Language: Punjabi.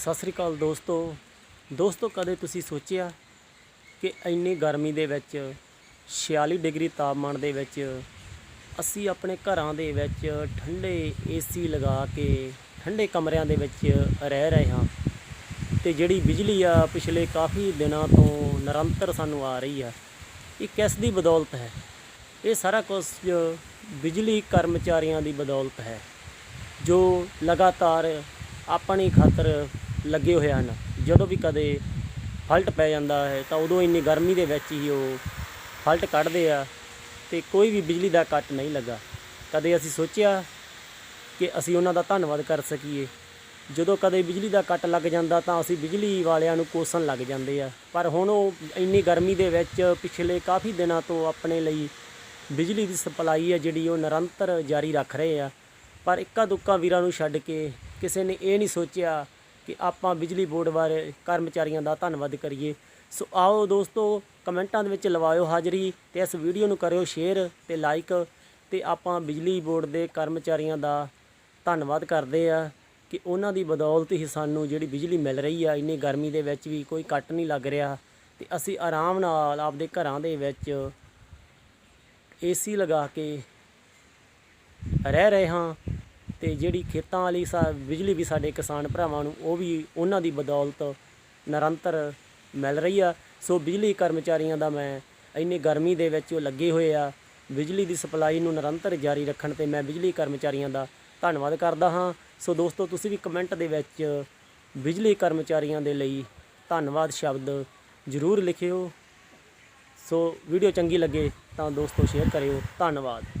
ਸਤਿ ਸ੍ਰੀ ਅਕਾਲ ਦੋਸਤੋ। ਦੋਸਤੋ, ਕਦੇ ਤੁਸੀਂ ਸੋਚਿਆ ਕਿ ਇੰਨੀ ਗਰਮੀ ਦੇ ਵਿੱਚ 46 ਡਿਗਰੀ ਤਾਪਮਾਨ ਦੇ ਵਿੱਚ ਅਸੀਂ ਆਪਣੇ ਘਰਾਂ ਦੇ ਵਿੱਚ ਠੰਡੇ ਏਸੀ ਲਗਾ ਕੇ, ਠੰਡੇ ਕਮਰਿਆਂ ਦੇ ਵਿੱਚ ਰਹਿ ਰਹੇ ਹਾਂ ਤੇ ਜਿਹੜੀ ਬਿਜਲੀ ਆ, ਪਿਛਲੇ ਕਾਫੀ ਦਿਨਾਂ ਤੋਂ ਨਿਰੰਤਰ ਸਾਨੂੰ ਆ ਰਹੀ ਆ, ਇਹ ਕਿਸ ਦੀ ਬਦੌਲਤ ਹੈ? ਇਹ ਸਾਰਾ ਕੁਝ ਬਿਜਲੀ ਕਰਮਚਾਰੀਆਂ ਦੀ ਬਦੌਲਤ ਹੈ, ਜੋ ਲਗਾਤਾਰ ਆਪਣੀ ਖਾਤਰ ਲੱਗੇ ਹੋਏ ਹਨ। ਜਦੋਂ ਵੀ ਕਦੇ ਫਲਟ ਪੈ ਜਾਂਦਾ ਹੈ, ਤਾਂ ਉਦੋਂ ਇੰਨੀ ਗਰਮੀ ਦੇ ਵਿੱਚ ਹੀ ਉਹ ਫਲਟ ਕੱਢਦੇ ਆ ਤੇ ਕੋਈ ਵੀ ਬਿਜਲੀ ਦਾ ਕੱਟ ਨਹੀਂ ਲੱਗਾ। ਕਦੇ ਅਸੀਂ ਸੋਚਿਆ ਕਿ ਅਸੀਂ ਉਹਨਾਂ ਦਾ ਧੰਨਵਾਦ ਕਰ ਸਕੀਏ। ਜਦੋਂ ਕਦੇ ਬਿਜਲੀ ਦਾ ਕੱਟ ਲੱਗ ਜਾਂਦਾ, ਤਾਂ ਅਸੀਂ ਬਿਜਲੀ ਵਾਲਿਆਂ ਨੂੰ ਕੋਸਣ ਲੱਗ ਜਾਂਦੇ ਆ। ਪਰ ਹੁਣ ਉਹ ਇੰਨੀ ਗਰਮੀ ਦੇ ਵਿੱਚ ਪਿਛਲੇ ਕਾਫੀ ਦਿਨਾਂ ਤੋਂ ਆਪਣੇ ਲਈ ਬਿਜਲੀ ਦੀ ਸਪਲਾਈ ਹੈ ਜਿਹੜੀ ਉਹ ਨਿਰੰਤਰ ਜਾਰੀ ਰੱਖ ਰਹੇ ਆ। ਪਰ ਇੱਕਾ ਦੁੱਕਾ ਵੀਰਾਂ ਨੂੰ ਛੱਡ ਕੇ ਕਿਸੇ ਨੇ ਇਹ ਨਹੀਂ ਸੋਚਿਆ ਕਿ ਆਪਾਂ ਬਿਜਲੀ ਬੋਰਡ ਬਾਰੇ ਕਰਮਚਾਰੀਆਂ ਦਾ ਧੰਨਵਾਦ ਕਰੀਏ। ਸੋ ਆਓ ਦੋਸਤੋ, ਕਮੈਂਟਾਂ ਦੇ ਵਿੱਚ ਲਵਾਇਓ ਹਾਜ਼ਰੀ ਤੇ ਇਸ ਵੀਡੀਓ ਨੂੰ ਕਰਿਓ ਸ਼ੇਅਰ ਤੇ ਲਾਈਕ ਤੇ ਆਪਾਂ ਬਿਜਲੀ ਬੋਰਡ ਦੇ ਕਰਮਚਾਰੀਆਂ ਦਾ ਧੰਨਵਾਦ ਕਰਦੇ ਆ ਕਿ ਉਹਨਾਂ ਦੀ ਬਦੌਲਤ ਹੀ ਸਾਨੂੰ ਜਿਹੜੀ ਬਿਜਲੀ ਮਿਲ ਰਹੀ ਆ, ਇੰਨੀ ਗਰਮੀ ਦੇ ਵਿੱਚ ਵੀ ਕੋਈ ਕੱਟ ਨਹੀਂ ਲੱਗ ਰਿਹਾ ਤੇ ਅਸੀਂ ਆਰਾਮ ਨਾਲ ਆਪਦੇ ਘਰਾਂ ਦੇ ਵਿੱਚ ਏਸੀ ਲਗਾ ਕੇ ਰਹਿ ਰਹੇ ਹਾਂ। ਤੇ ਜਿਹੜੀ ਖੇਤਾਂ ਵਾਲੀ ਸਾ ਬਿਜਲੀ ਵੀ ਸਾਡੇ ਕਿਸਾਨ ਭਰਾਵਾਂ ਨੂੰ, ਉਹ ਵੀ ਉਹਨਾਂ ਦੀ ਬਦੌਲਤ ਨਿਰੰਤਰ ਮਿਲ ਰਹੀ ਆ। ਸੋ ਬਿਜਲੀ ਕਰਮਚਾਰੀਆਂ ਦਾ ਮੈਂ ਇੰਨੀ ਗਰਮੀ ਦੇ ਵਿੱਚ ਉਹ ਲੱਗੇ ਹੋਏ ਆ। ਬਿਜਲੀ ਦੀ ਸਪਲਾਈ ਨੂੰ ਨਿਰੰਤਰ ਜਾਰੀ ਰੱਖਣ ਤੇ ਮੈਂ ਬਿਜਲੀ ਕਰਮਚਾਰੀਆਂ ਦਾ ਧੰਨਵਾਦ ਕਰਦਾ ਹਾਂ। ਸੋ ਦੋਸਤੋ, ਤੁਸੀਂ ਵੀ ਕਮੈਂਟ ਦੇ ਵਿੱਚ ਬਿਜਲੀ ਕਰਮਚਾਰੀਆਂ ਦੇ ਲਈ ਧੰਨਵਾਦ ਸ਼ਬਦ ਜ਼ਰੂਰ ਲਿਖਿਓ। ਸੋ ਵੀਡੀਓ ਚੰਗੀ ਲੱਗੇ ਤਾਂ ਦੋਸਤੋ, ਸ਼ੇਅਰ ਕਰਿਓ। ਧੰਨਵਾਦ।